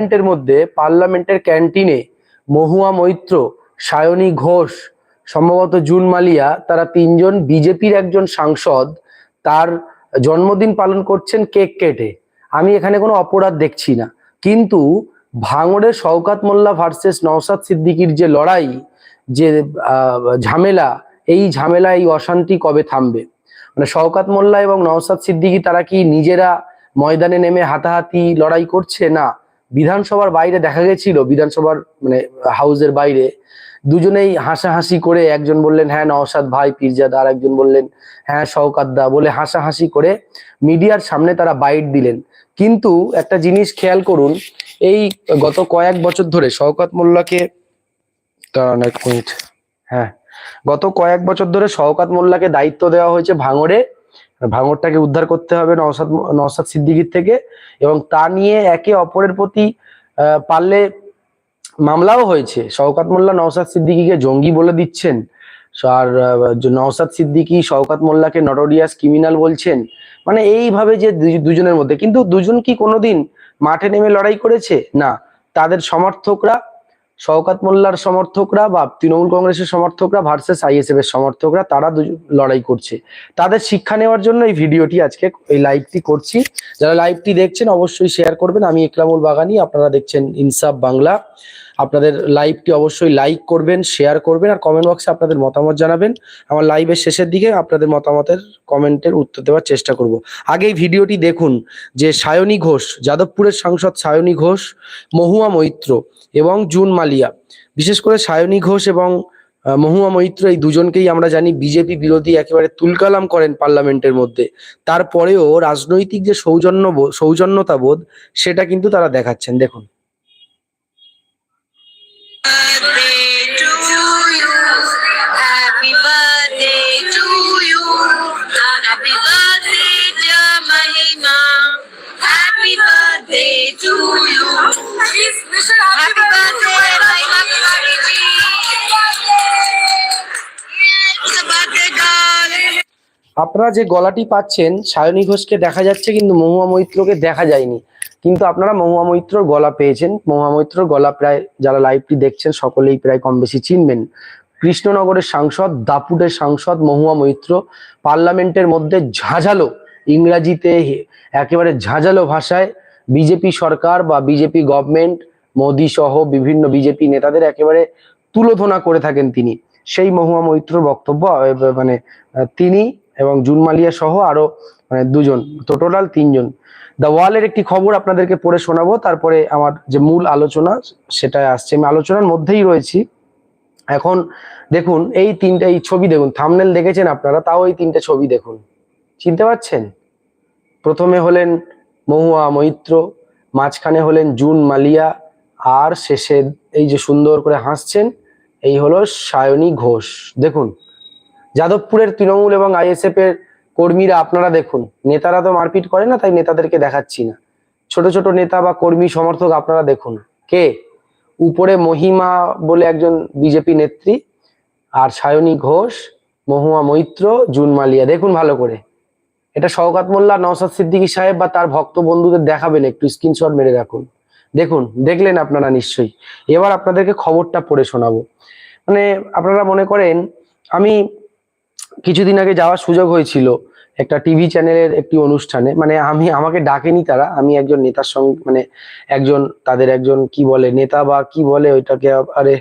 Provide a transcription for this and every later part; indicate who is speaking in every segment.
Speaker 1: পার্লামেন্টের মধ্যে পার্লামেন্টের ক্যান্টিনে মহুয়া মৈত্র, সায়নী ঘোষ, সম্ভবত জুন মালিয়া, তারা তিনজন বিজেপির একজন সাংসদ, তার জন্মদিন পালন করছেন কেক কেটে। আমি এখানে কোনো অপরাধ দেখছি না। কিন্তু ভাঙড়ের শওকাত মোল্লা ভার্সেস নওসাদ সিদ্দিকির যে লড়াই, যে ঝামেলা, এই ঝামেলা, এই অশান্তি কবে থামবে? মানে শওকাত মোল্লা এবং নওসাদ সিদ্দিকি তারা কি নিজেরা ময়দানে নেমে হাতাহাতি লড়াই করছে? না। বিধানসভার বাইরে দেখা গেছিল, বিধানসভার মানে হাউসের বাইরে। দুজনেই হাসাহাসি করে একজন বললেন হ্যাঁ নওসাদ ভাই, পীরজাদা আর একজন বললেন হ্যাঁ শওকাত দা বলে হাসাহাসি করে মিডিয়ার সামনে তারা বাইট দিলেন। কিন্তু একটা জিনিস খেয়াল করুন, এই গত কয়েক বছর ধরে শওকাত মোল্লাকে মিনিট হ্যাঁ গত কয়েক বছর ধরে শওকাত মোল্লাকে দায়িত্ব দেওয়া হয়েছে ভাঙড়ে ভাঙড়টাকে উদ্ধার করতে হবে নওসাদ নওসাদ সিদ্দিকির থেকে এবং তা নিয়ে একে অপরের প্রতি পারলে মামলাও হয়েছে। শওকাত মোল্লা নওসাদ সিদ্দিকিকে জঙ্গি বলে দিচ্ছেন। আর নওসাদ সিদ্দিকি শওকাত মোল্লাকে নটোরিয়াস ক্রিমিনাল বলছেন। মানে এইভাবে যে দুজনের মধ্যে। কিন্তু দুজন কি কোনোদিন মাঠে নেমে লড়াই করেছে? না। তাদের সমর্থকরা শওকাত মোল্লার সমর্থকরা বা তৃণমূল কংগ্রেসের সমর্থকরা ভার্সেস আইএসএফ এর সমর্থকরা, তারা লড়াই করছে। তাদের শিক্ষা নেওয়ার জন্য এই ভিডিওটি আজকে এই লাইভটি করছি। যারা লাইভটি দেখছেন, অবশ্যই শেয়ার করবেন। আমি ইকরামুল বাগানি, আপনারা দেখছেন ইনসাফ বাংলা। আপনাদের লাইভটি অবশ্যই লাইক করবেন শেয়ার করবেন, আর কমেন্ট বক্সে আপনাদের মতামত জানাবেন। আমার লাইভের শেষের দিকে আপনাদের মতামতের কমেন্টের উত্তর দেওয়ার চেষ্টা করব। আগে এই ভিডিওটি দেখুন যে সায়নী ঘোষ, যাদবপুরের সাংসদ সায়নী ঘোষ, মহুয়া মৈত্র এবং জুন মালিয়া। বিশেষ করে সায়নী ঘোষ এবং মহুয়া মৈত্র এই দুজনকেই আমরা জানি বিজেপি বিরোধী একেবারে তুলকালাম করেন পার্লামেন্টের মধ্যে। তারপরেও রাজনৈতিক যে সৌজন্য সৌজন্যতা বোধ সেটা কিন্তু তারা দেখাচ্ছেন। দেখুন।
Speaker 2: Birthday to you. Happy birthday, a birthday girl.
Speaker 1: আপনারা যে গলাটি পাচ্ছেন সায়নী ঘোষকে দেখা যাচ্ছে কিন্তু মহুয়া মৈত্রকে দেখা যায়নি কিন্তু আপনারা মহুয়া মৈত্রর গলা পেয়েছেন মহুয়া মৈত্রর গলা প্রায় যারা লাইভটি দেখছেন সকলেই প্রায় কম বেশি চিনবেন কৃষ্ণনগরের সাংসদ দাপুটের সাংসদ মহুয়া মৈত্র পার্লামেন্টের মধ্যে ঝাঁঝালো ইংরাজিতে একেবারে ঝাঁঝালো ভাষায় বিজেপি সরকার বা বিজেপি গভর্নমেন্ট মোদী সহ বিভিন্ন বিজেপি নেতাদের একেবারে তুলোধনা করে থাকেন তিনি। সেই মহুয়া মৈত্র বক্তব্য মানে তিনি এবং জুন মালিয়া সহ আরও মানে দুজন, তো টোটাল তিনজন। দ্য ওয়ালের একটি খবর আপনাদেরকে পড়ে শোনাবো, তারপরে আমার যে মূল আলোচনা সেটা আসছে। আমি আলোচনার মধ্যেই রয়েছি। এখন দেখুন, এই তিনটা, এই ছবি দেখুন থামনেল দেখেছেন আপনারা, তাও এই তিনটে ছবি দেখুন। চিনতে পারছেন? প্রথমে হলেন মহুয়া মৈত্র, মাঝখানে হলেন জুন মালিয়া, আর শেষে এই যে সুন্দর করে হাসছেন, এই হলো সায়নী ঘোষ। দেখুন, যাদবপুরের তৃণমূল এবং আইএসএফ এর কর্মীরা আপনারা দেখুন, নেতারা তো মারপিট করে না, তাই নেতাদেরকে দেখাচ্ছি না। ছোট ছোট নেতা বা কর্মী সমর্থক আপনারা দেখুন, কে? উপরে মহিমা বলে একজন বিজেপি নেত্রী, আর সায়নী ঘোষ, মহুয়া মৈত্র, জুন মালিয়া। দেখুন ভালো করে। এটা শওকাত মোল্লা নওসাদ সিদ্দিকী সাহেব বা তার ভক্ত বন্ধুদের দেখাবেন, একটু স্ক্রিনশট মেরে রাখুন। দেখুন, দেখলেন আপনারা নিশ্চয়ই। এবার আপনাদেরকে খবরটা পড়ে শোনাবো। মানে আপনারা মনে করেন, আমি কিছুদিন আগে যাওয়ার সুযোগ হয়েছিল একটা টিভি চ্যানেলের একটি অনুষ্ঠানে। মানে আমি, আমাকে ডাকেনি তারা, আমি একজন নেতার সঙ্গে মানে একজন, তাদের একজন কি বলে, নেতা বা কি বলে ওইটাকে আরে,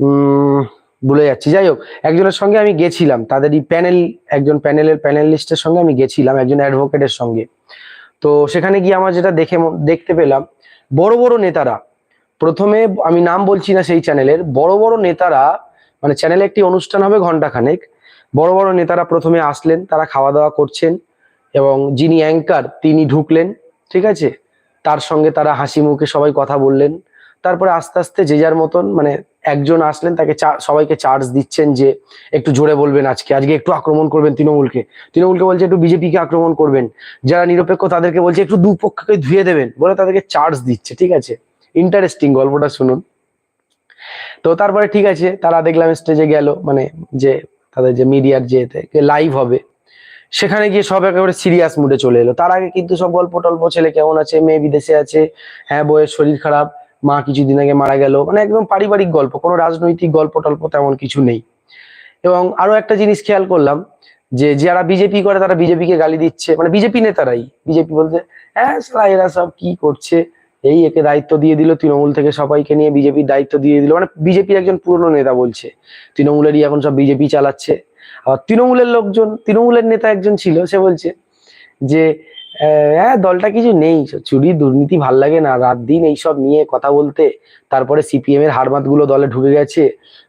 Speaker 1: উম ভুলে যাচ্ছি। যাই হোক, একজনের সঙ্গে আমি গেছিলাম, তাদেরই প্যানেল একজন প্যানেলের প্যানেলিস্টের সঙ্গে আমি গেছিলাম, একজন অ্যাডভোকেটের সঙ্গে। তো সেখানে গিয়ে আমার যেটা দেখে দেখতে পেলাম, বড় বড় নেতারা, প্রথমে আমি নাম বলছি না সেই চ্যানেলের বড় বড় নেতারা মানে চ্যানেলে একটি অনুষ্ঠান হবে ঘন্টাখানেক বড় বড় নেতারা প্রথমে আসলেন, তারা খাওয়া দাওয়া করছেন, এবং যিনি অ্যাঙ্কার তিনি ঢুকলেন, ঠিক আছে? তার সঙ্গে তারা হাসি মুখে সবাই কথা বললেন তারপরে আস্তে আস্তে যে যার মতন মানে একজন আসলেন, তাকে সবাইকে চার্জ দিচ্ছেন যে একটু জোরে বলবেন আজকে আজকে একটু আক্রমণ করবেন তৃণমূলকে। তৃণমূলকে বলছে একটু বিজেপিকে আক্রমণ করবেন। যারা নিরপেক্ষ তাদেরকে বলছে একটু দুপক্ষকে ধুয়ে দেবেন, বলে তাদেরকে চার্জ দিচ্ছে, ঠিক আছে? ইন্টারেস্টিং গল্পটা শুনুন। তো তারপরে ঠিক আছে, তারা দেখলাম স্টেজে গেল মানে যে তাদের যে মিডিয়ার যে লাইভ হবে। সেখানে গিয়ে সব একেবারে সিরিয়াস মুডে চলে এলো। তার আগে কিন্তু সব গল্প টল্প, ছেলে কেমন আছে, মেয়ে বিদেশে আছে হ্যাঁ বউয়ের শরীর খারাপ মা কিছুদিন আগে মারা গেল। মানে একদম পারিবারিক গল্প, কোনো রাজনৈতিক গল্প টল্প তেমন কিছু নেই। এবং আরও একটা জিনিস খেয়াল করলাম, যে যারা বিজেপি করে তারা বিজেপিকে গালি দিচ্ছে। মানে বিজেপি নেতারাই। বিজেপি বলতে হ্যাঁ এরা সব কি করছে? এই একে দায়িত্ব দিয়ে দিল, তৃণমূল থেকে সবাইকে নিয়ে বিজেপির দায়িত্ব দিয়ে দিল। মানে বিজেপির একজন পুরনো নেতা বলছে, তৃণমূলেরই এখন সব বিজেপি চালাচ্ছে। আবার তৃণমূলের লোকজন, তৃণমূলের নেতা একজন ছিল, সে বলছে যে হ্যাঁ দলটা কিছু নেই। চুরি দুর্নীতি ভালো লাগে না। রাত দিন এইসব নিয়ে কথা বলতে, তারপরে সিপিএম এর হারমাতগুলো দলে ঢুকে গেছে।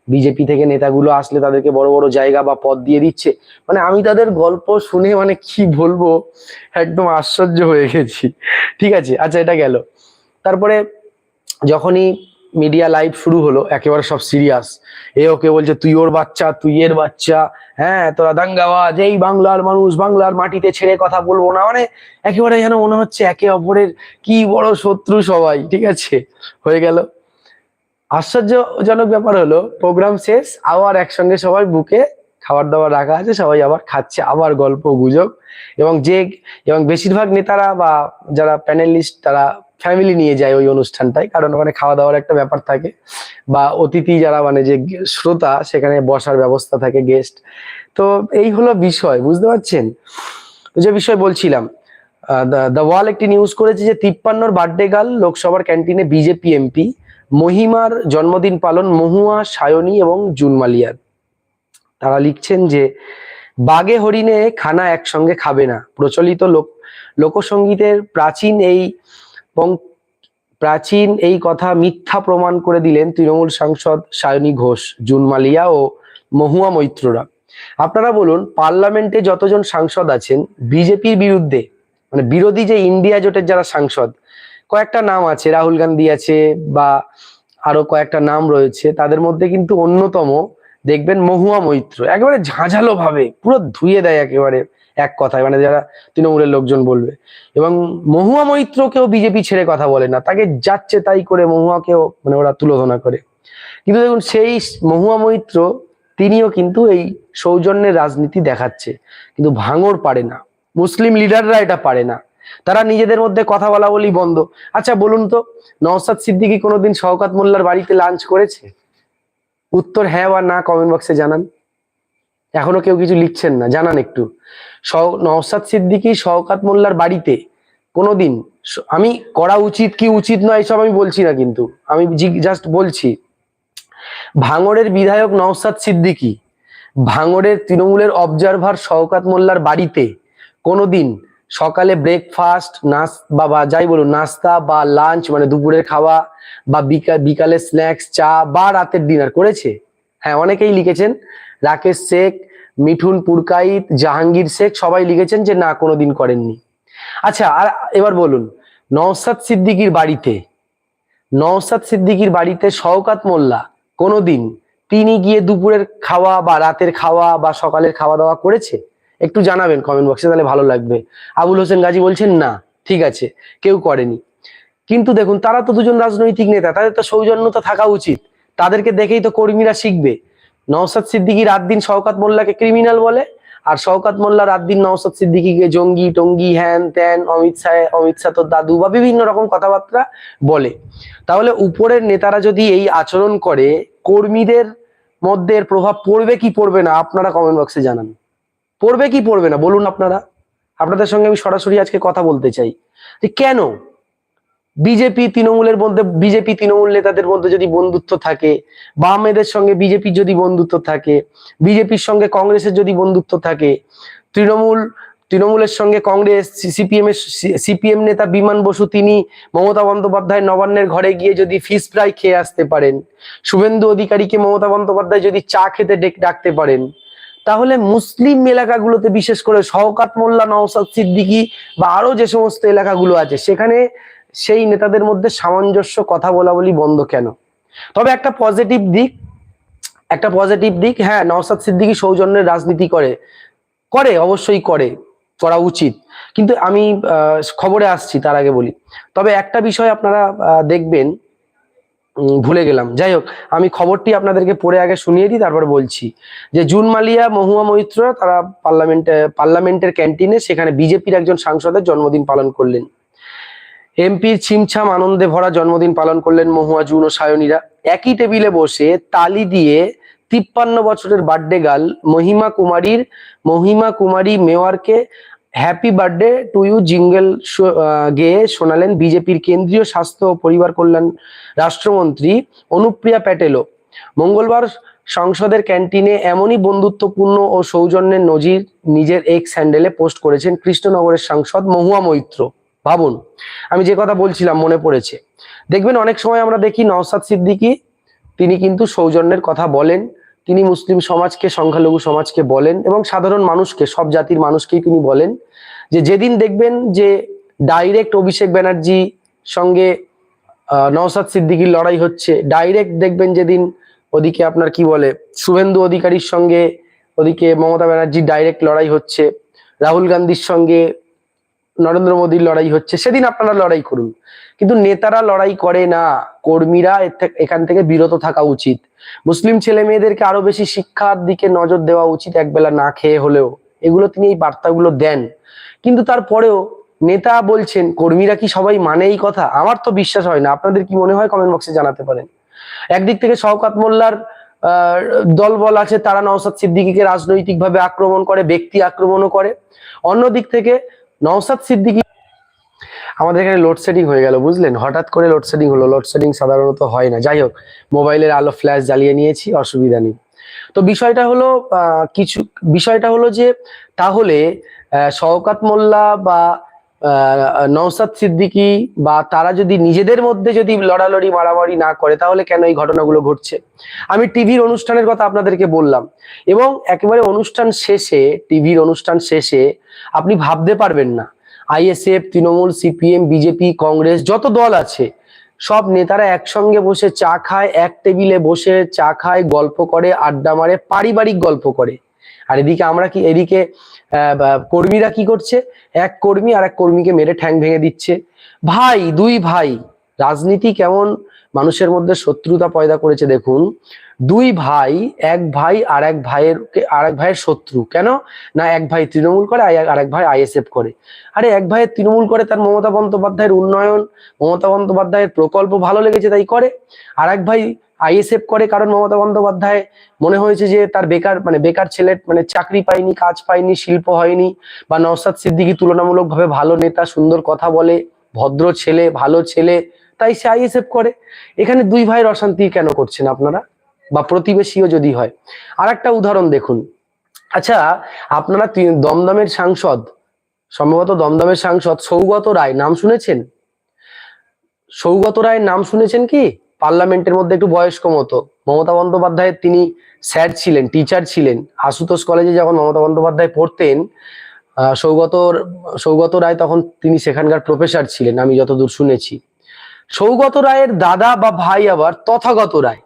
Speaker 1: বিজেপি থেকে নেতাগুলো আসলে তাদেরকে বড় বড় জায়গা বা পদ দিয়ে দিচ্ছে। মানে আমি তাদের গল্প শুনে মানে কি বলব? একদম আশ্চর্য হয়ে গেছি। ঠিক আছে আচ্ছা এটা গেল। তারপরে যখনই মিডিয়া লাইভ শুরু হলো, একেবারে সব সিরিয়াস এ ওকে বলছে, তুই ওর বাচ্চা, তুই এর বাচ্চা। হ্যাঁ তোরা দাঙ্গাবাজ, এই বাংলার মানুষ, বাংলার মাটিতে ছেড়ে কথা বলব না। মানে একেবারে যেন মনে হচ্ছে একে অপরের কি বড় শত্রু সবাই, ঠিক আছে? হয়ে গেল। আশ্চর্যজনক ব্যাপার হলো প্রোগ্রাম শেষ, আবার একসঙ্গে সবাই বুকে খাবার দাবার রাখা আছে, সবাই আবার খাচ্ছে, আবার গল্প, গুজব। এবং যে, এবং বেশিরভাগ নেতারা বা যারা প্যানেলিস্ট তারা ফ্যামিলি নিয়ে যায় ওই অনুষ্ঠানটায়, কারণ ওখানে খাওয়া দাওয়ার একটা ব্যাপার থাকে। বা অতিথি যারা মানে যে শ্রোতা, সেখানে বসার ব্যবস্থা থাকে গেস্ট তো এই হলো বিষয়, বুঝতে পারছেন? যে বিষয় বলছিলাম দ্য ওয়াল একটি নিউজ করেছে যে তিপ্পান্নর বার্থডে গার্ল লোকসভার ক্যান্টিনে বিজেপি এমপি মহিমার জন্মদিন পালন মহুয়া, সায়নী এবং জুনমালিয়ার। তারা লিখছেন যে বাগে হরিণে খানা একসঙ্গে খাবে না। প্রচলিত লোক, লোকসঙ্গীতের প্রাচীন এই পং- প্রাচীন এই কথা মিথ্যা প্রমাণ করে দিলেন তৃণমূল সাংসদ সায়নী ঘোষ, জুনমালিয়া ও মহুয়া মৈত্ররা। আপনারা বলুন, পার্লামেন্টে যতজন সাংসদ আছেন, বিজেপির বিরুদ্ধে মানে বিরোধী যে ইন্ডিয়া জোটের যারা সাংসদ, কয়েকটা নাম আছে, রাহুল গান্ধী আছে বা আরও কয়েকটা নাম রয়েছে, তাদের মধ্যে কিন্তু অন্যতম দেখবেন মহুয়া মৈত্র। একেবারে ঝাঁঝালো ভাবে, পুরো ধুয়ে দেয় একেবারে। এক কথায় মানে যারা তৃণমূলের লোকজন বলবে। এবং মহুয়া মৈত্রকেও বিজেপি ছেড়ে কথা বলে না। তাকে যাচ্ছে তাই করে মহুয়াকেও মানে ওরা তুলোধনা করে। কিন্তু দেখুন, সেই মহুয়া মৈত্র, তিনিও কিন্তু এই সৌজন্যের রাজনীতি দেখাচ্ছে। কিন্তু ভাঙর পারে না। মুসলিম লিডাররা এটা পারে না। তারা নিজেদের মধ্যে কথা বলা বলি বন্ধ। আচ্ছা বলুন তো নওসাদ সিদ্দিকি কোনোদিন শওকাত মোল্লার বাড়িতে লাঞ্চ করেছে? উত্তর হ্যাঁ বা না কমেন্ট বক্সে জানান। এখনও কেউ কিছু লিখছেন না, জানান একটু। নওসাদ সিদ্দিকী, শওকাত মোল্লার বাড়িতে কোনোদিন আমি করা উচিত কি উচিত নয় এসব আমি বলছি না কিন্তু, আমি জাস্ট বলছি। ভাঙড়ের বিধায়ক নওসাদ সিদ্দিকী, ভাঙড়ের তৃণমূলের অবজারভার শওকাত মোল্লার বাড়িতে কোনোদিন সকালে ব্রেকফাস্ট নাস, বা যাই বলুন, নাস্তা বা লাঞ্চ মানে দুপুরের খাওয়া বা বিকালে স্ন্যাক্স চা বা রাতের ডিনার করেছে। হ্যাঁ অনেকেই লিখেছেন রাকেশ শেখ, মিঠুন পুরকাইত, জাহাঙ্গীর শেখ সবাই লিখেছেন যে না, কোনোদিন করেননি। আচ্ছা আর এবার বলুন নওসাদ সিদ্দিকির বাড়িতে নওসাদ সিদ্দিকির বাড়িতে শওকাত মোল্লা কোনোদিন তিনি গিয়ে দুপুরের খাওয়া বা রাতের খাওয়া বা সকালের খাওয়া দাওয়া করেছে? একটু জানাবেন কমেন্ট বক্সে তাহলে ভালো লাগবে। আবুল হোসেন গাজী বলছেন, না, ঠিক আছে, কেউ করেনি। কিন্তু দেখুন, তারা তো দুজন রাজনৈতিক নেতা, তাদের তো সৌজন্যতা থাকা উচিত। তাদেরকে দেখেই তো কর্মীরা শিখবে। নওসাদ সিদ্দিকী রাত দিন শওকাত মোল্লাকে ক্রিমিনাল বলে, আর শওকাত মোল্লা রাত দিন নওসাদ সিদ্দিকীকে জঙ্গি, টঙ্গি, হ্যান, ত্যান, অমিত শাহ অমিত শাহ তোর দাদু বা বিভিন্ন রকম কথাবার্তা বলে। তাহলে উপরের নেতারা যদি এই আচরণ করে, কর্মীদের মধ্যে প্রভাব পড়বে কি পড়বে না, আপনারা কমেন্ট বক্সে জানান। পড়বে কি পড়বে না, বলুন আপনারা। আপনাদের সঙ্গে আমি সরাসরি আজকে কথা বলতে চাই। যে কেন বিজেপি তৃণমূলের মধ্যে বিজেপি তৃণমূল নেতাদের মধ্যে যদি বন্ধুত্ব থাকে বামেদের সঙ্গে বিজেপির যদি বন্ধুত্ব থাকে বিজেপির সঙ্গে কংগ্রেসের যদি বন্ধুত্ব থাকে, তৃণমূল, তৃণমূলের সঙ্গে কংগ্রেস সিপিএম এর সিপিএম নেতা বিমান বসু, তিনি মমতা বন্দ্যোপাধ্যায় নবান্নের ঘরে গিয়ে যদি ফিস ফ্রাই খেয়ে আসতে পারেন, শুভেন্দু অধিকারীকে মমতা বন্দ্যোপাধ্যায় যদি চা খেতে ডেক- ডাকতে পারেন, তাহলে মুসলিম এলাকাগুলোতে বিশেষ করে শওকাত মোল্লা নওসাদ সিদ্দিকী বা আরও যে সমস্ত এলাকাগুলো আছে, সেখানে সেই নেতাদের মধ্যে সামঞ্জস্য কথা বলা বলি বন্ধ কেন? তবে একটা পজিটিভ দিক, একটা পজিটিভ দিক হ্যাঁ নওসাদ সিদ্দিকী সৌজন্যের রাজনীতি করে করে, অবশ্যই করে, করা উচিত। কিন্তু আমি খবরে আসছি, তার আগে বলি। তবে একটা বিষয় আপনারা দেখবেন ভুলে গেলাম। যাই হোক, আমি খবরটি আপনাদেরকে পড়ে আগে শুনিয়ে দিই, তারপর বলছি যে জুন মালিয়া মহুয়া মৈত্র, তারা পার্লামেন্টে, পার্লামেন্টের ক্যান্টিনে, সেখানে বিজেপির একজন সাংসদের জন্মদিন পালন করলেন। এমপির ছিমছাম আনন্দে ভরা জন্মদিন পালন করলেন মহুয়া জুন ও সায়নীরা। একই টেবিলে বসে তালি দিয়ে তিপ্পান্ন বছরের বার্থডে গার্ল মহিমা কুমারীর Mahima Kumari মেওয়ারকে happy birthday to you jingle গেয়ে শোনালেন বিজেপির কেন্দ্রীয় স্বাস্থ্য ও পরিবার কল্যাণ রাষ্ট্রমন্ত্রী অনুপ্রিয়া প্যাটেলও। মঙ্গলবার সংসদের ক্যান্টিনে এমনই বন্ধুত্বপূর্ণ ও সৌজন্যের নজির নিজের এক্স হ্যান্ডেলে পোস্ট করেছেন কৃষ্ণনগরের সাংসদ মহুয়া মৈত্র। ভাবুন, আমি যে কথা বলছিলাম মনে পড়েছে। দেখবেন অনেক সময় আমরা দেখি নওসাদ সিদ্দিকী, তিনি কিন্তু সৌজন্যের কথা বলেন, তিনি মুসলিম সমাজকে, সংখ্যালঘু সমাজকে বলেন এবং সাধারণ মানুষকে, সব জাতির মানুষকেই তিনি বলেন যে যেদিন দেখবেন যে ডাইরেক্ট অভিষেক ব্যানার্জি সঙ্গে নওসাদ সিদ্দিকীর লড়াই হচ্ছে ডাইরেক্ট দেখবেন যেদিন ওদিকে আপনার কি বলে, শুভেন্দু অধিকারীর সঙ্গে, ওদিকে মমতা ব্যানার্জির ডাইরেক্ট লড়াই হচ্ছে, রাহুল গান্ধীর সঙ্গে নরেন্দ্র মোদীর লড়াই হচ্ছে, সেদিন আপনারা লড়াই করুন। কিন্তু নেতারা লড়াই করে না, কর্মীরা এখান থেকে বিরত থাকা উচিত। মুসলিম ছেলে মেয়েদেরকে আরও বেশি শিক্ষার দিকে নজর দেওয়া উচিত একবেলা না খেয়ে হলেও। এগুলো তিনি এই বার্তাগুলো দেন। কিন্তু তারপরেও নেতা বলছেন, কর্মীরা কি সবাই মানে এই কথা? আমার তো বিশ্বাস হয় না। আপনাদের কি মনে হয়? কমেন্ট বক্সে জানাতে পারেন। একদিক থেকে শওকাত মোল্লার দলবল আছে, তারা নওসাদ সিদ্দিকীকে রাজনৈতিকভাবে আক্রমণ করে, ব্যক্তি আক্রমণও করে। অন্য দিক থেকে নওসাদ সিদ্দিকী আমাদের এখানে লোডশেডিং হয়ে গেল, বুঝলেন? হঠাৎ করে লোডশেডিং হলো লোডশেডিং সাধারণত হয় না। যাই হোক, মোবাইলের আলো ফ্ল্যাশ জ্বালিয়ে নিয়েছি, অসুবিধা নেই। তো বিষয়টা হলো কিছু বিষয়টা হলো যে, তাহলে শওকাত মোল্লা বা নওসাদ সিদ্দিকী বা তারা যদি নিজেদের মধ্যে যদি লড়ালড়ি, মারামারি না করে, তাহলে কেন এই ঘটনাগুলো ঘটছে? আমি টিভির অনুষ্ঠানের কথা আপনাদেরকে বললাম এবং একেবারে অনুষ্ঠান শেষে, টিভির অনুষ্ঠান শেষে আপনি ভাবতে পারবেন না। ISF, Trinamool, CPM, BJP, Congress, যত দল আছে, সব নেতারা একসঙ্গে বসে চা খায়, এক টেবিলে বসে চা খায়, গল্প করে, আড্ডা মারে, পারিবারিক গল্প করে। আর এদিকে আমরা কি, এদিকে কর্মীরা কি করছে? এক কর্মী আর এক কর্মীকে মেরে ঠ্যাং ভেঙে দিচ্ছে। ভাই, দুই ভাই, রাজনীতি কেমন? মানুষের মধ্যে শত্রুতা পয়দা করেছে, দেখুন। দুই ভাই, এক ভাই আর এক ভাইয়ের, আর এক ভাইয়ের শত্রু। কেন? না, এক ভাই তৃণমূল করে, আর এক ভাই আইএসএফ করে। আরে, এক ভাইয়ের তৃণমূল করে, তার মমতা বন্দ্যোপাধ্যায়ের উন্নয়ন, মমতা বন্দ্যোপাধ্যায়ের প্রকল্প ভালো লেগেছে, তাই করে। আর এক ভাই আইএসএফ করে, কারণ মমতা বন্দ্যোপাধ্যায় মনে হয়েছে যে তার বেকার মানে বেকার ছেলে মানে চাকরি পায়নি, কাজ পায়নি, শিল্প হয়নি, বা নওসাদ সিদ্দিকী তুলনামূলকভাবে ভালো নেতা, সুন্দর কথা বলে, ভদ্র ছেলে, ভালো ছেলে, তাই সে আইএসএফ করে। এখানে দুই ভাইয়ের অশান্তি কেন করছেন আপনারা? বা প্রতিবেশীও যদি হয়। আর একটা উদাহরণ দেখুন। আচ্ছা আপনারা দমদমের সাংসদ, সম্ভবত দমদমের সাংসদ সৌগত রায়, নাম শুনেছেন? সৌগত রায়ের নাম শুনেছেন কি? পার্লামেন্টের মধ্যে একটু বয়স্ক মতো। মমতা বন্দ্যোপাধ্যায়ের তিনি স্যার ছিলেন টিচার ছিলেন। আশুতোষ কলেজে যখন মমতা বন্দ্যোপাধ্যায় পড়তেন সৌগত সৌগত রায় তখন তিনি সেখানকার প্রফেসর ছিলেন, আমি যতদূর শুনেছি। সৌগত রায়ের দাদা বা ভাই আবার তথাগত রায়।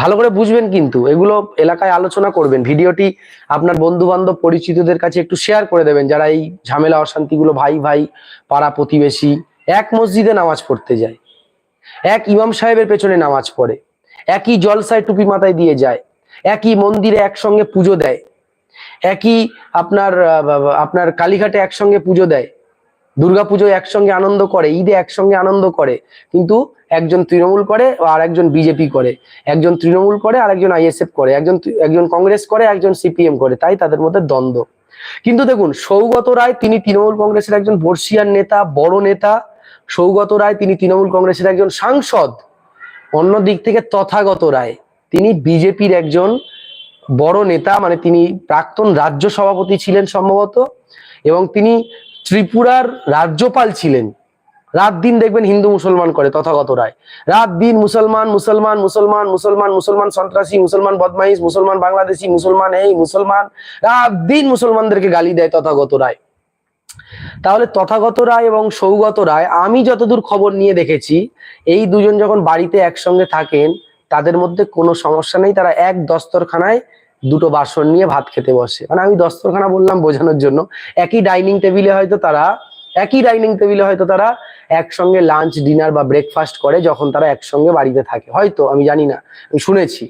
Speaker 1: ভালো করে বুঝবেন কিন্তু, এগুলো এলাকায় আলোচনা করবেন। ভিডিওটি আপনার বন্ধু বান্ধব পরিচিতদের কাছে একটু শেয়ার করে দেবেন, যারা এই ঝামেলা, অশান্তিগুলো ভাই ভাই পাড়া প্রতিবেশী এক মসজিদে নামাজ পড়তে যায়। এক ইমাম সাহেবের পেছনে নামাজ পড়ে, একই জলসায় টুপি মাথায় দিয়ে যায়, একই মন্দিরে একসঙ্গে পুজো দেয়, একই আপনার আপনার কালীঘাটে একসঙ্গে পুজো দেয়, দুর্গাপুজোয় একসঙ্গে আনন্দ করে, ঈদে একসঙ্গে আনন্দ করে, কিন্তু একজন তৃণমূল করে আর একজন বিজেপি করে, একজন তৃণমূল করে আর একজন আইএসএফ করে, একজন একজন কংগ্রেস করে, একজন সিপিএম করে, তাই তাদের মধ্যে দ্বন্দ্ব। কিন্তু দেখুন, সৌগত রায়, তিনি তৃণমূল কংগ্রেসের একজন বর্ষিয়ান নেতা, বড় নেতা সৌগত রায় তিনি তৃণমূল কংগ্রেসের একজন সাংসদ। অন্য দিক থেকে তথাগত রায়। তিনি বিজেপির একজন বড় নেতা মানে তিনি প্রাক্তন রাজ্য সভাপতি ছিলেন সম্ভবত, এবং তিনি ত্রিপুরার রাজ্যপাল ছিলেন। রাত দিন দেখবেন হিন্দু মুসলমান করে তথাগত রায়। রাত দিন মুসলমান মুসলমান মুসলমান মুসলমান মুসলমান সন্ত্রাসী, মুসলমান বদমাইশ, মুসলমান বাংলাদেশি, মুসলমান এই, মুসলমান। রাত দিন মুসলমানদেরকে গালি দেয় তথাগত রায়। তাহলে তথাগত রায় এবং সৌগত রায়, আমি যতদূর খবর নিয়ে দেখেছি, এই দুজন যখন বাড়িতে একসঙ্গে থাকেন, তাদের মধ্যে কোনো সমস্যা নেই। তারা এক দস্তরখানায় দুটো বাসন নিয়ে ভাত খেতে বসে। মানে আমি দস্তরখানা বললাম বোঝানোর জন্য, একই ডাইনিং টেবিলে হয়তো তারা, একই ডাইনিং টেবিলে হয়তো তারা একসঙ্গে লাঞ্চ, ডিনার বা ব্রেকফাস্ট করে যখন তারা একসঙ্গে বাড়িতে থাকে। হয়তো, আমি জানি না, আমি শুনেছি।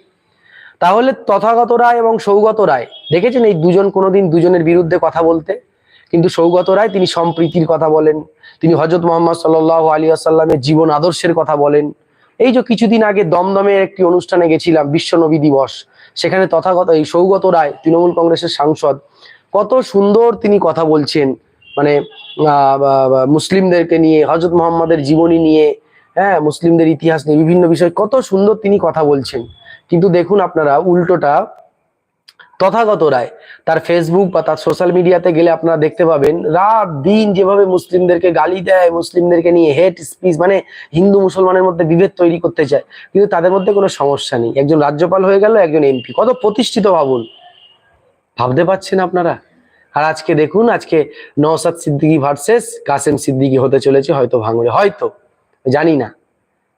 Speaker 1: তাহলে তথাগত রায় এবং সৌগত রায়, দেখেছেন এই দুজন কোনোদিন দুজনের বিরুদ্ধে কথা বলতে? কিন্তু সৌগত রায় তিনি সম্প্রীতির কথা বলেন, তিনি হজরত মোহাম্মদ সাল্লাহ আলী আসাল্লামের জীবন আদর্শের কথা বলেন। এই যে কিছুদিন আগে দমদমের একটি অনুষ্ঠানে গেছিলাম বিশ্বনবী দিবস, সেখানে তথাগত এই সৌগত রায়, তৃণমূল কংগ্রেসের সাংসদ, কত সুন্দর তিনি কথা বলছেন মানে মুসলিমদেরকে নিয়ে হজরত মোহাম্মদের জীবনী নিয়ে হ্যাঁ মুসলিমদের ইতিহাস নিয়ে, বিভিন্ন বিষয়, কত সুন্দর তিনি কথা বলছেন। কিন্তু দেখুন আপনারা, উল্টোটা তথাগত রায়। তার ফেসবুক বা তার সোশ্যাল মিডিয়াতে গেলে আপনারা দেখতে পাবেন, রাত দিন যেভাবে মুসলিমদেরকে গালি দেয়, মুসলিমদেরকে নিয়ে হেট স্পিচ মানে হিন্দু মুসলমানের মধ্যে বিভেদ তৈরি করতে চায়, কিন্তু তাদের মধ্যে কোনো সমস্যা নেই। একজন রাজ্যপাল হয়ে গেল, একজন এমপি কত প্রতিষ্ঠিত ভাবুন। ভাবতে পারছেন আপনারা? আর আজকে দেখুন, আজকে নওসাদ সিদ্দিকি ভার্সেস কাসেম সিদ্দিকী হতে চলেছে, হয়তো ভাঙড়ে। হয়তো জানি না।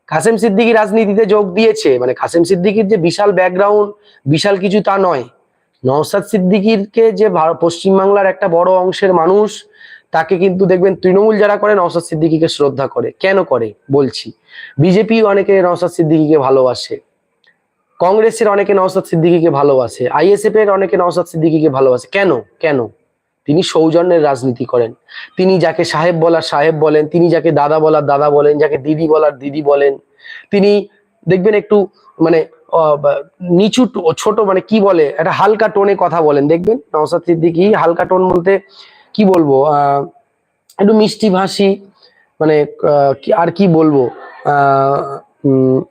Speaker 1: কাসেম সিদ্দিকী রাজনীতিতে যোগ দিয়েছে মানে কাসেম সিদ্দিকির যে বিশাল ব্যাকগ্রাউন্ড বিশাল কিছু তা নয়। নওসাদ সিদ্দিকীরকে যে পশ্চিমবাংলার একটা বড় অংশের মানুষ, তাকে কিন্তু দেখবেন তৃণমূল যারা করে নওসাদ সিদ্দিকীকে শ্রদ্ধা করে। কেন করে? বলছি। বিজেপি অনেকে নওসাদ সিদ্দিকীকে ভালোবাসে। কংগ্রেসের অনেকে নওসাদ সিদ্দিকীকে ভালোবাসে। আইএসএফ এর অনেকে নওসাদ সিদ্দিকীকে ভালোবাসে। কেন? কেন? তিনি সৌজন্যের রাজনীতি করেন। তিনি যাকে সাহেব বলার সাহেব বলেন, তিনি যাকে দাদা বলার দাদা বলেন, যাকে দিদি বলার দিদি বলেন, তিনি দেখবেন একটু মানে নিচু ছোট মানে কি বলে, একটা হালকা টোনে কথা বলেন, দেখবেন? নওসাদ সিদ্দিকী হালকা টোন বলতে কি বলব? আহ, একটু মিষ্টি ভাষী মানে আর কি বলব?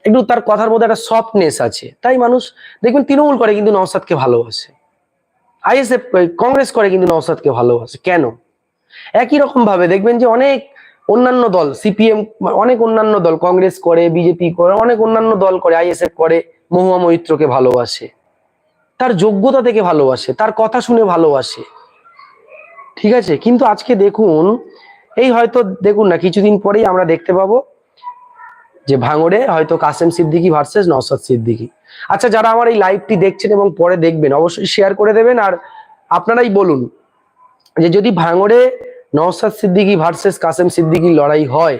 Speaker 1: একটু তার কথার মধ্যে একটা সফটনেস আছে। তাই মানুষ, দেখবেন তৃণমূল করে কিন্তু নওসাদকে ভালোবাসে। আইএসএফ কংগ্রেস করে কিন্তু নওসাদকে ভালোবাসে। কেন? একই রকম ভাবে দেখবেন যে অনেক অন্যান্য দল, সিপিএম, অনেক অন্যান্য দল, কংগ্রেস করে, বিজেপি করে, অনেক অন্যান্য দল করে, আইএসএফ করে মহুয়া মৈত্রকে ভালোবাসে। তার যোগ্যতা থেকে ভালোবাসে, তার কথা শুনে ভালোবাসে। ঠিক আছে? কিন্তু আজকে দেখুন, এই হয়তো দেখুন না, কিছুদিন পরেই আমরা দেখতে পাবো যে ভাঙড়ে হয়তো কাসেম সিদ্দিকি ভার্সেস নওসাদ সিদ্দিকী। আচ্ছা যারা আমার এই লাইভটি দেখছেন এবং পরে দেখবেন, অবশ্যই শেয়ার করে দেবেন। আর আপনারাই বলুন যে যদি ভাঙড়ে নওসাদ সিদ্দিকী ভার্সেস কাসেম সিদ্দিকীর লড়াই হয়,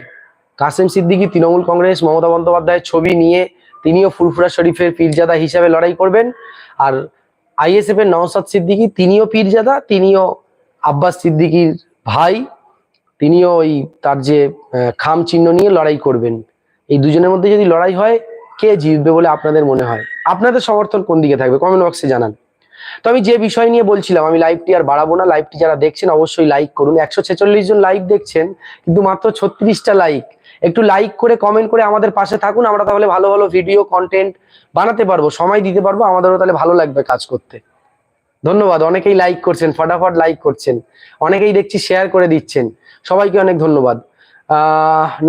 Speaker 1: কাসেম সিদ্দিকী, তৃণমূল কংগ্রেস, মমতা বন্দ্যোপাধ্যায়ের ছবি নিয়ে তিনিও ফুরফুরা শরীফের পীরজাদা হিসাবে লড়াই করবেন। আর আইএসএফ এর নওসাদ সিদ্দিকি, তিনিও পীরজাদা, তিনিও আব্বাস সিদ্দিকীর ভাই, তিনিও ওই তার যে খাম চিহ্ন নিয়ে লড়াই করবেন। এই দুজনের মধ্যে যদি লড়াই হয়, কে জিতবে বলে আপনাদের মনে হয়? আপনাদের সমর্থন কোন দিকে থাকবে? কমেন্ট বক্সে জানান। তো আমি যে বিষয় নিয়ে বলছিলাম, আমি লাইভটি আর বাড়াবো না। লাইভটি যারা দেখছেন, অবশ্যই লাইক করুন। একশো ছেচল্লিশ জন লাইক দেখছেন, কিন্তু মাত্র ছত্রিশটা লাইক একটু লাইক করে কমেন্ট করে আমাদের পাশে থাকুন। আমরা তাহলে ভালো ভালো ভিডিও কন্টেন্ট বানাতে পারব, সময় দিতে পারব। আমাদেরও তাহলে ভালো লাগবে কাজ করতে। ধন্যবাদ। অনেকেই লাইক করছেন, ফটাফট লাইক করছেন। অনেকেই দেখছি শেয়ার করে দিচ্ছেন। সবাইকে অনেক ধন্যবাদ।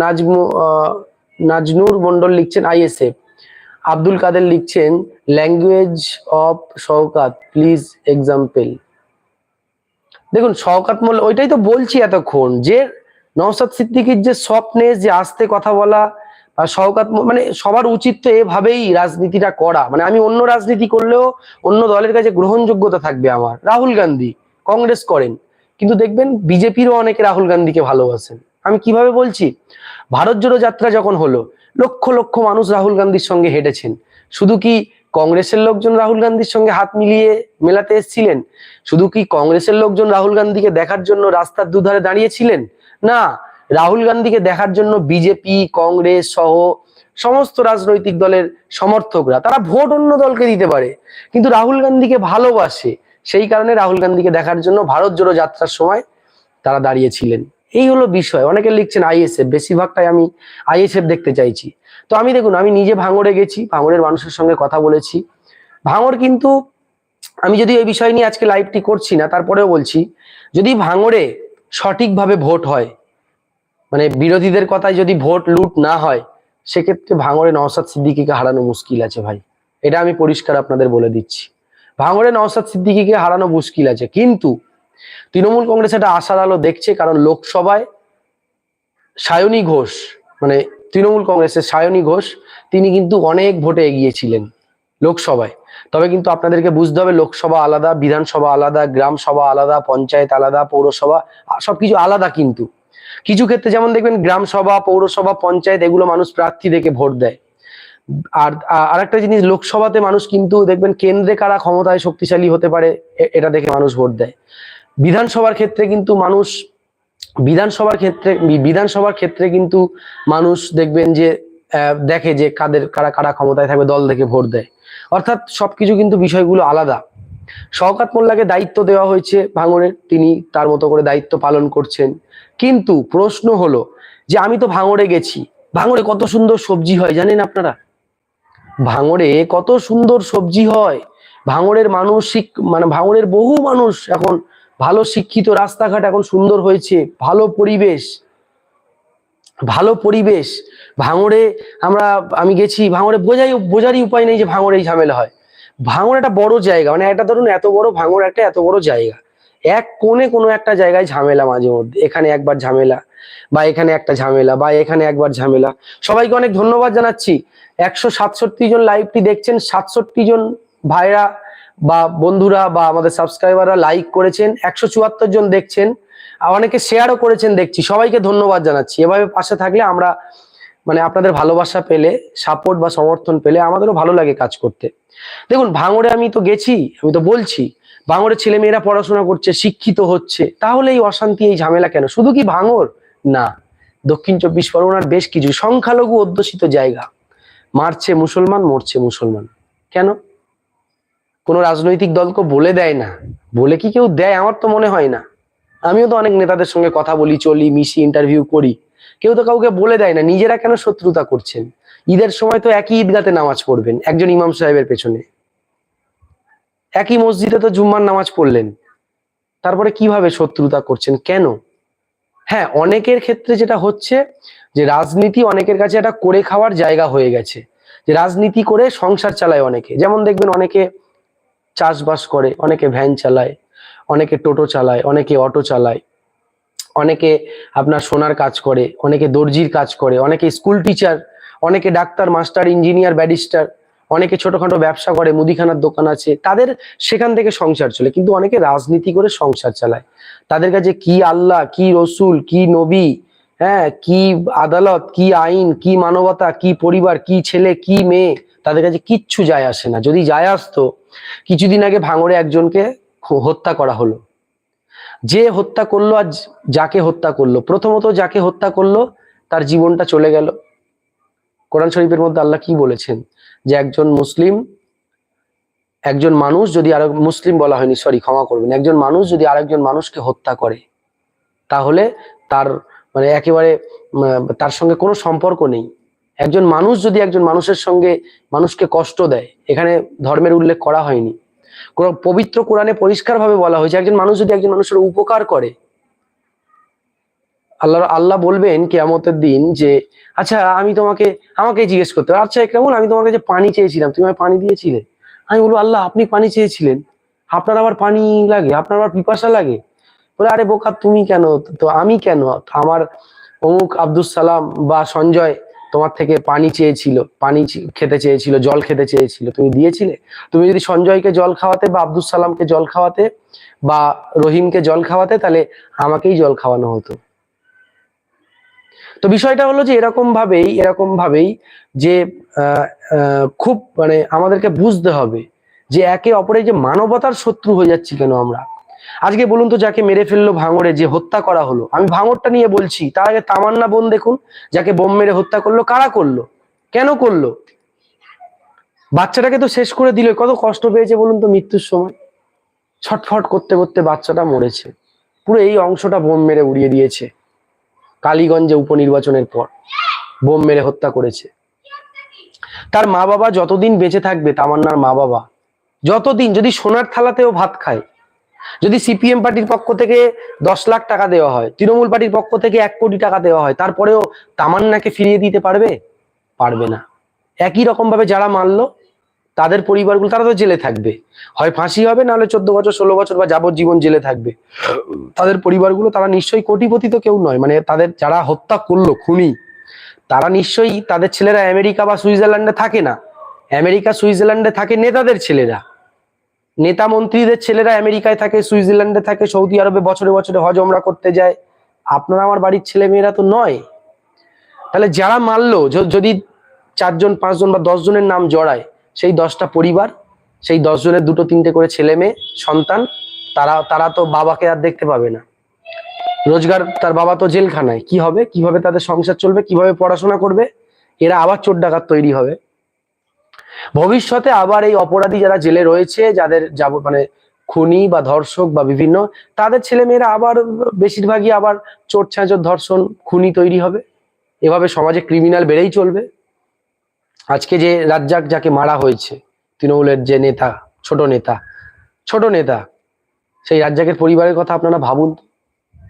Speaker 1: নাজমু নাজনুর মন্ডল লিখছেন আইএসএফ আব্দুল কাদের লিখছেন language of Shaukat please example দেখুন শওকাত মোল্লা ওইটাই তো বলছি এতক্ষণ যে নওসাদ সিদ্দিকির যে সফটনেস, যে আস্তে কথা বলা শওকাত মানে সবার উচিত তো এভাবেই রাজনীতিটা করা। মানে আমি অন্য রাজনীতি করলেও অন্য দলের কাছে গ্রহণযোগ্যতা থাকবে আমার। রাহুল গান্ধী কংগ্রেস করেন। কিন্তু দেখবেন বিজেপিরও অনেকে রাহুল গান্ধীকে ভালোবাসেন। আমি কীভাবে বলছি? ভারত জোড়ো যাত্রা যখন হলো, লক্ষ লক্ষ মানুষ রাহুল গান্ধীর সঙ্গে হেঁটেছেন। শুধু কি কংগ্রেসের লোকজন রাহুল গান্ধীর সঙ্গে হাত মিলিয়ে মেলাতে এসেছিলেন? শুধু কি কংগ্রেসের লোকজন রাহুল গান্ধীকে দেখার জন্য রাস্তার দুধারে দাঁড়িয়েছিলেন? না, রাহুল গান্ধীকে দেখার জন্য বিজেপি, কংগ্রেস সহ সমস্ত রাজনৈতিক দলের সমর্থকরা, তারা ভোট অন্য দলকে দিতে পারে, কিন্তু রাহুল গান্ধীকে ভালোবাসে, সেই কারণে রাহুল গান্ধীকে দেখার জন্য ভারত জোড়ো যাত্রার সময় তারা দাঁড়িয়েছিলেন। এই হলো বিষয়, অনেকে লিখছেন আইএসএফ, বেশিরভাগটাই আমি আইএসএফ দেখতে চাইছি। তো আমি দেখুন, আমি নিজে ভাঙড়ে গেছি, ভাঙড়ের মানুষের সঙ্গে কথা বলেছি। ভাঙড় কিন্তু, আমি যদি এই বিষয় নিয়ে আজকে লাইভটি করছি না, তারপরেও বলছি, যদি ভাঙড়ে সঠিকভাবে ভোট হয়। মানে বিরোধীদের কথায় যদি ভোট লুট না হয়, সেক্ষেত্রে ভাঙড়ে নওসাদ সিদ্দিকিকে হারানো মুশকিল আছে ভাই। এটা আমি পরিষ্কার আপনাদের বলে দিচ্ছি। ভাঙড়ে নওসাদ সিদ্দিকিকে হারানো মুশকিল আছে। কিন্তু তৃণমূল কংগ্রেস এটা আশার আলো দেখছে কারণ লোকসভায় সায়নী ঘোষ মানে তৃণমূল কংগ্রেসের সায়নী ঘোষ, তিনি কিন্তু অনেক ভোটে এগিয়েছিলেন। লোকসভায়। তবে কিন্তু আপনাদেরকে বুঝতে হবে, লোকসভা আলাদা, বিধানসভা আলাদা, গ্রাম সভা আলাদা, পঞ্চায়েত আলাদা, পৌরসভা সবকিছু আলাদা কিন্তু। কিছু ক্ষেত্রে যেমন দেখবেন গ্রাম সভা, পৌরসভা, পঞ্চায়েত, এগুলো মানুষ প্রার্থী দেখে ভোট দেয়। আর আর একটা জিনিস, লোকসভাতে মানুষ কিন্তু দেখবেন কেন্দ্রে কারা ক্ষমতায় শক্তিশালী হতে পারে এটা দেখে মানুষ ভোট দেয়। বিধানসভার ক্ষেত্রে কিন্তু মানুষ, বিধানসভার ক্ষেত্রে বিধানসভার ক্ষেত্রে কিন্তু মানুষ দেখবেন যে দেখে যে কাদের, কারা কারা ক্ষমতায় থাকবে, দল দেখে ভোট দেয়। অর্থাৎ সবকিছু কিন্তু বিষয়গুলো আলাদা। শওকাত মোল্লাকে দায়িত্ব দেওয়া হয়েছে ভাঙড়ের তিনি তার মতো করে দায়িত্ব পালন করছেন। কিন্তু প্রশ্ন হলো যে আমি তো ভাঙড়ে গেছি, ভাঙড়ে কত সুন্দর সবজি হয় জানেন আপনারা? ভাঙড়ে কত সুন্দর সবজি হয়। ভাঙড়ের মানুষ মানে ভাঙড়ের বহু মানুষ এখন ভালো শিক্ষিত, রাস্তাঘাট এখন সুন্দর হয়েছে, ভালো পরিবেশ। ভালো পরিবেশ, ভাঙড়ে আমরা, আমি গেছি, ভাঙড়ে বোঝাই, বোঝারই উপায় নেই যে ভাঙড়ে এই ঝামেলা হয়। ভাঙড় একটা বড় জায়গা মানে একটা ধরুন এত বড়, ভাঙড় একটা এত বড় জায়গা। এক কোণে কোনো একটা জায়গায় ঝামেলা মাঝে মধ্যে, এখানে একবার ঝামেলা, বা এখানে একটা ঝামেলা, বা এখানে একবার ঝামেলা। সবাইকে অনেক ধন্যবাদ জানাচ্ছি। একশো সাতষট্টি জন লাইভটি দেখছেন, সাতষট্টি জন ভাইরা বা বন্ধুরা বা আমাদের সাবস্ক্রাইবাররা লাইক করেছেন, একশো চুয়াত্তর জন দেখছেন। অনেকে শেয়ারও করেছেন, দেখছি। সবাইকে ধন্যবাদ জানাচ্ছি। এভাবে পাশে থাকলে আমরা মানে আপনাদের ভালোবাসা পেলে সাপোর্ট বা সমর্থন পেলে আমাদেরও ভালো লাগে কাজ করতে। দেখুন, ভাঙড়ে আমি তো গেছি, আমি তো বলছি ভাঙড়ে ছেলে মেয়েরা পড়াশোনা করছে, শিক্ষিত হচ্ছে, তাহলে এই অশান্তি, এই ঝামেলা কেন? শুধু কি ভাঙর না। দক্ষিণ চব্বিশ পরগনার বেশ কিছু সংখ্যালঘু অধ্যুষিত জায়গা। মারছে মুসলমান, মরছে মুসলমান। কেন? কোনো রাজনৈতিক দলকে বলে দেয় না। বলে কি কেউ দেয়? আমার তো মনে হয় না। আমিও তো অনেক নেতাদের সঙ্গে কথা বলি, চলি, মিশি ইন্টারভিউ করি। কেউ তো কাউকে বলে দেয় না, নিজেরা কেন শত্রুতা করছেন? ঈদের সময় তো একই ঈদগাতে নামাজ পড়বেন, একজন ইমাম সাহেবের পেছনে। একই মসজিদে তো জুম্মার নামাজ পড়লেন। তারপরে কীভাবে শত্রুতা করছেন? কেন? হ্যাঁ অনেকের ক্ষেত্রে যেটা হচ্ছে যে রাজনীতি অনেকের কাছে একটা করে খাওয়ার জায়গা হয়ে গেছে। যে রাজনীতি করে সংসার চালায় অনেকে। যেমন দেখবেন অনেকে চাষবাস করে, অনেকে ভ্যান চালায়। অনেকে টোটো চালায়, অনেকে অটো চালায়, অনেকে আপনার সোনার কাজ করে, অনেকে দর্জির কাজ করে, অনেকে স্কুল টিচার অনেকে ডাক্তার মাস্টার ইঞ্জিনিয়ার ব্যারিস্টার অনেকে ছোটখাটো ব্যবসা করে, মুদিখানার দোকান আছে, তাদের সেখান থেকে সংসার চলে। কিন্তু অনেকে রাজনীতি করে সংসার চালায়। তাদের কাছে কি আল্লাহ, কি রসুল, কি নবী হ্যাঁ কি আদালত, কি আইন, কি মানবতা, কি পরিবার, কি ছেলে, কি মেয়ে, তাদের কাছে কিচ্ছু যায় আসে না। যদি যায় আসতো, কিছুদিন আগে ভাঙড়ে একজনকে হত্যা করা হলো। যে হত্যা করল আর যাকে হত্যা করল, প্রথমত যাকে হত্যা করল তার জীবনটা চলে গেল। কোরআন শরীফের মধ্যে আল্লাহ কি বলেছেন? যে একজন মুসলিম, একজন মানুষ যদি আরেক, মুসলিম বলা হয়নি সরি ক্ষমা করবেন। একজন মানুষ যদি আরেকজন মানুষকে হত্যা করে, তাহলে তার মানে একেবারে তার সঙ্গে কোনো সম্পর্ক নেই। একজন মানুষ যদি একজন মানুষের সঙ্গে মানুষকে কষ্ট দেয়, এখানে ধর্মের উল্লেখ করা হয়নি। পবিত্র কোরআনে পরিষ্কারভাবে বলা হয়েছে, একজন মানুষ যদি একজন মানুষের উপকার করে, আল্লাহ আল্লাহ বলবেন কেয়ামতের দিন যে আচ্ছা আমি তোমাকে, আমাকে জিজ্ঞেস করতে আচ্ছা কেমন আমি তোমার কাছে পানি চেয়েছিলাম, তুমি পানি দিয়েছিলে। আমি বলব, আল্লাহ, আপনি পানি চেয়েছিলেন, আপনার আবার পানি লাগে, আপনার আবার পিপাসা লাগে। বলে, আরে বোকা, তুমি কেন? তো আমি কেন? আমার অমুক আব্দুল সালাম বা সঞ্জয় তোমার থেকে পানি চেয়েছিল, পানি খেতে চেয়েছিল, জল খেতে চেয়েছিল। তুমি দিয়েছিলে? তুমি যদি সঞ্জয়কে জল খাওয়াতে বা আব্দুল সালামকে জল খাওয়াতে বা রহিমকে জল খাওয়াতে, তাহলে আমাকেই জল খাওয়ানো হতো। তো বিষয়টা হলো যে এরকম ভাবেই এরকম ভাবেই যে খুব মানে আমাদেরকে বুঝতে হবে যে একে অপরের যে মানবতার শত্রু হয়ে যাচ্ছি কেন আমরা? আজকে বলুন তো যাকে মেরে ফেলল ভাঙড়ে যে হত্যা করা হলো। আমি ভাঙড়টা নিয়ে বলছি, তার আগে তামান্না বোন দেখুন, যাকে বোম মেরে হত্যা করল, কারা করল? কেন করল? বাচ্চাটাকে তো শেষ করে দিল, কত কষ্ট পেয়েছে বলুন তো মৃত্যুর সময়। ছটফট করতে করতে বাচ্চাটা মরেছে। পুরো এই অংশটা বোম মেরে উড়িয়ে দিয়েছে, কালীগঞ্জে উপনির্বাচনের পর। বোম মেরে হত্যা করেছে। তার মা বাবা যতদিন বেঁচে থাকবে, তামান্নার মা বাবা যতদিন, যদি সোনার থালাতেও ভাত খায় যদি সিপিএম পার্টির পক্ষ থেকে দশ লাখ টাকা দেওয়া হয়, তৃণমূল পার্টির পক্ষ থেকে এক কোটি টাকা দেওয়া হয়, তারপরেও তামান্নাকে ফিরিয়ে দিতে পারবে? পারবে না। একই রকম ভাবে যারা মারলো, তাদের পরিবারগুলো, তারা তো জেলে থাকবে। হয় ফাঁসি হবে, নাহলে চোদ্দ বছর, ষোলো বছর বা যাবজ্জীবন জেলে থাকবে। তাদের পরিবারগুলো, তারা নিশ্চয়ই কোটিপতি তো কেউ নয়। মানে তাদের যারা হত্যা করল, খুনি, তারা নিশ্চয়ই তাদের ছেলেরা আমেরিকা বা সুইজারল্যান্ডে থাকে না। আমেরিকা, সুইজারল্যান্ডে থাকে নেতাদের ছেলেরা। নেতা মন্ত্রীদের ছেলেরা আমেরিকায় থাকে, সুইজারল্যান্ডে থাকে, সৌদি আরবে বছরে বছরে হজ, ওমরা করতে যায়। আপনারা আমার বাড়ির ছেলে মেয়েরা তো নয়। তাহলে যারা মারলো যদি চারজন, পাঁচজন বা জনের নাম জড়ায়, সেই দশটা পরিবার, সেই জনের দুটো, তিনটে করে ছেলে মেয়ে সন্তান, তারা তারা তো বাবাকে আর দেখতে পাবে না। রোজগার, তার বাবা তো জেলখানায়। কি হবে? কীভাবে তাদের সংসার চলবে? কীভাবে পড়াশোনা করবে? এরা আবার চোর ডাকাত তৈরি হবে। ভবিষ্যতে আবার এই অপরাধী যারা জেলে রয়েছে, যাদের যাব মানে খুনি বা ধর্ষক বা বিভিন্ন, তাদের ছেলে মেয়েরা আবার বেশিরভাগই আবার চোর, ছাঁচর, ধর্ষণ, খুনি তৈরি হবে। এভাবে সমাজে ক্রিমিনাল বেড়েই চলবে। আজকে যে রাজ্জাক যাকে মারা হয়েছে, তৃণমূলের যে নেতা, ছোট নেতা ছোট নেতা, সেই রাজ্জাকের পরিবারের কথা আপনারা ভাবুন।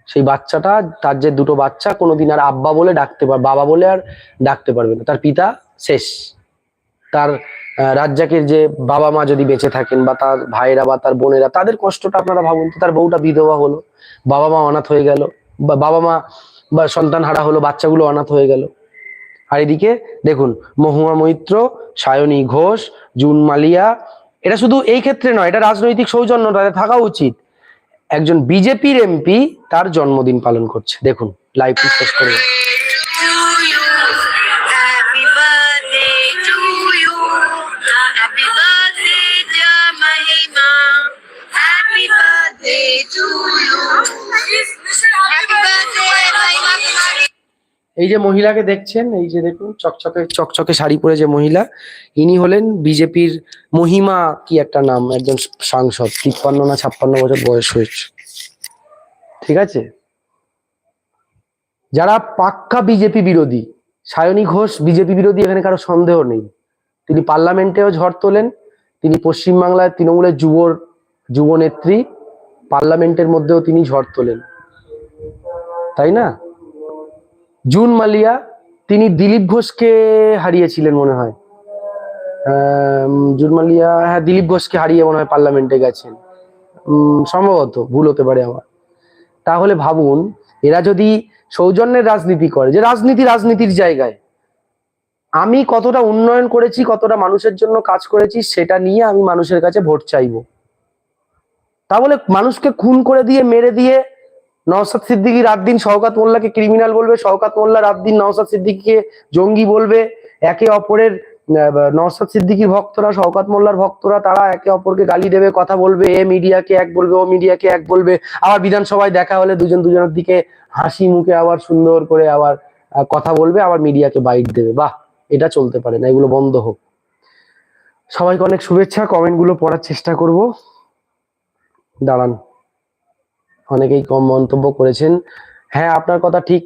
Speaker 1: সেই বাচ্চাটা, তার যে দুটো বাচ্চা, কোনোদিন আর আব্বা বলে ডাকতে পার, বাবা বলে আর ডাকতে পারবে না। তার পিতা শেষ। তার রাজ্জাকের যে বাবা মা যদি বেঁচে থাকেন বা তার ভাইরা বা তার বোনেরা, তাদের কষ্টটা আপনারা ভাবুন তো, তার বউটা বিধবা হলো, বাবা মা অনাথ হয়ে গেল, বা বাবা মা বা সন্তান হারা হলো, বাচ্চাগুলো অনাথ হয়ে গেল। আর এদিকে দেখুন, মহুয়া মৈত্র, সায়নী ঘোষ, জুন মালিয়া, এটা শুধু এই ক্ষেত্রে নয়, এটা রাজনৈতিক সৌজন্য তাদের থাকা উচিত। একজন বিজেপির এমপি তার জন্মদিন পালন করছে, দেখুন লাইভটি শেষ করে এই যে মহিলাকে দেখছেন, এই যে দেখুন, চকচকে চকচকে শাড়ি পরে যে মহিলা, ইনি হলেন বিজেপির মহিমা কি একটা নাম, একজন সাংসদ, তিপ্পান্ন না ছাপ্পান্ন বছর বয়স হয়েছে। ঠিক আছে? যারা পাক্কা বিজেপি বিরোধী, সায়নী ঘোষ বিজেপি বিরোধী, এখানে কারও সন্দেহ নেই। তিনি পার্লামেন্টেও ঝড় তোলেন, তিনি পশ্চিমবাংলায় তৃণমূলের যুব যুব নেত্রী পার্লামেন্টের মধ্যেও তিনি ঝড় তোলেন। তাই না? জুন মালিয়া, তিনি দিলীপ ঘোষকে হারিয়েছিলেন মনে হয়। জুন মালিয়া হ্যাঁ দিলীপ ঘোষকে হারিয়ে মনে হয় পার্লামেন্টে গেছেন। সম্ভবত, ভুল হতে পারে আমার তাহলে ভাবুন, এরা যদি সৌজন্যের রাজনীতি করে, যে রাজনীতি রাজনীতির জায়গায়, আমি কতটা উন্নয়ন করেছি, কতটা মানুষের জন্য কাজ করেছি, সেটা নিয়ে আমি মানুষের কাছে ভোট চাইব। তাহলে মানুষকে খুন করে দিয়ে, মেরে দিয়ে নওসাদ সিদ্দিকী রাত দিন শওকাত মোল্লাকে ক্রিমিনাল বলবে, শওকাত মোল্লা রাত দিন নওসাদ সিদ্দিকীকে জঙ্গি বলবে, একে অপরের নওসাদ সিদ্দিকীর ভক্তরা, শওকাত মোল্লার ভক্তরা, তারা একে অপরকে গালি দেবে, কথা বলবে, এ মিডিয়াকে এক বলবে, ও মিডিয়াকে এক বলবে। আবার বিধানসভায় দেখা হলে দুজন দুজনের দিকে হাসি মুখে আবার সুন্দর করে আবার কথা বলবে, আবার মিডিয়াকে বাইট দেবে। বাহ, এটা চলতে পারে না, এগুলো বন্ধ হোক। সবাইকে অনেক শুভেচ্ছা কমেন্টগুলো পড়ার চেষ্টা করব। দাঁড়ান। অনেকেই কম মন্তব্য করেছেন। হ্যাঁ আপনার কথা ঠিক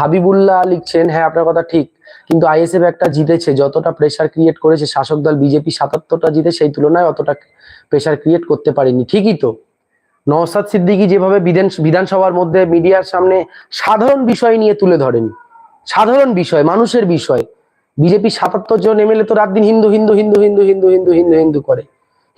Speaker 1: হাবিবুল্লাহ লিখছেন হ্যাঁ আপনার কথা ঠিক। কিন্তু আইএসএফ একটা জিতেছে, যতটা প্রেশার ক্রিয়েট করেছে, শাসক দল বিজেপি সাতাত্তরটা জিতে সেই তুলনায় অতটা প্রেশার ক্রিয়েট করতে পারেনি। ঠিকই তো। নওসাদ সিদ্দিকী যেভাবে বিধান বিধানসভার মধ্যে মিডিয়ার সামনে সাধারণ বিষয় নিয়ে তুলে ধরেন, সাধারণ বিষয়, মানুষের বিষয়। বিজেপি সাতাত্তর জন এমএলএ তো রাত দিন হিন্দু হিন্দু হিন্দু হিন্দু হিন্দু হিন্দু হিন্দু হিন্দু করে।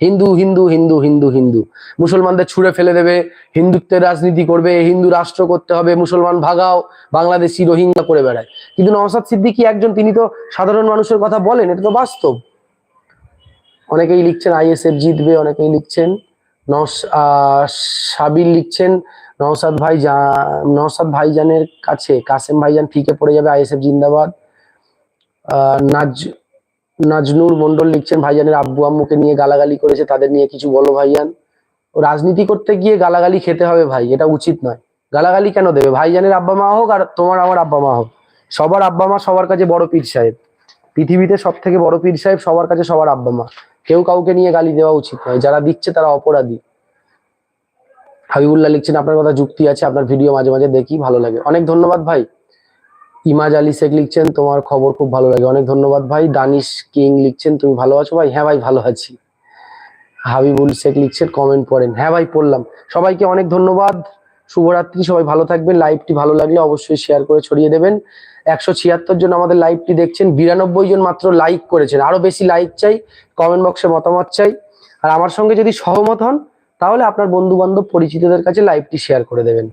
Speaker 1: হিন্দু হিন্দু হিন্দু হিন্দু হিন্দু। মুসলমানদের ছুঁড়ে ফেলে দেবে হিন্দুত্বের রাজনীতি করবে, হিন্দু রাষ্ট্র করতে হবে, মুসলমান ভাগাও, বাংলাদেশি রোহিঙ্গা করে বেড়ায়। কিন্তু নওসাদ সিদ্দিকী একজন, তিনি তো সাধারণ মানুষের কথা বলেন, এটা তো বাস্তব। অনেকেই লিখছেন, আইএসএফ জিতবে, অনেকেই লিখছেন সাবির লিখছেন নওসাদ ভাই নওসাদ ভাইজানের কাছে, কাসেম ভাইজান ফিকে পড়ে যাবে, আইএসএফ জিন্দাবাদ। নাজ নাজনুর মন্ডল লিখছেন, ভাইজানের আব্বু আম্মুকে নিয়ে গালাগালি করেছে, তাদের নিয়ে কিছু বলো ভাইজান। রাজনীতি করতে গিয়ে গালাগালি খেতে হবে ভাই, এটা উচিত নয়। গালাগালি কেন দেবে? ভাইজানের আব্বা মা হোক আর তোমার আমার আব্বা মা হোক। সবার আব্বা মা সবার কাছে বড় পীর সাহেব। পৃথিবীতে সব থেকে বড় পীর সাহেব সবার কাছে সবার আব্বা মা। কেউ কাউকে নিয়ে গালি দেওয়া উচিত নয়। যারা দিচ্ছে তারা অপরাধী। হাবিবুল্লাহ লিখছেন, আপনার কথা যুক্তি আছে, আপনার ভিডিও মাঝে মাঝে দেখি, ভালো লাগে। অনেক ধন্যবাদ ভাই। ইমাজ আলী শেখ লিখছেন, তোমার খবর খুব ভালো লাগে। অনেক ধন্যবাদ ভাই। দানিশ কিং লিখছেন, তুমি ভালো আছো ভাই? হ্যাঁ ভাই, ভালো আছি। হাবিবুল শেখ লিখছেন কমেন্ট পড়েন হ্যাঁ ভাই, পড়লাম। সবাইকে অনেক ধন্যবাদ। শুভরাত্রি, সবাই ভালো থাকবেন। লাইভটি ভালো লাগলে অবশ্যই শেয়ার করে ছড়িয়ে দেবেন। একশো ছিয়াত্তর জন আমাদের লাইভটি দেখছেন, বিরানব্বই জন মাত্র লাইক করেছেন। আরও বেশি লাইক চাই কমেন্ট বক্সে মতামত চাই। আর আমার সঙ্গে যদি সহমত হন, তাহলে আপনার বন্ধু বান্ধব পরিচিতদের কাছে লাইভটি শেয়ার করে দেবেন।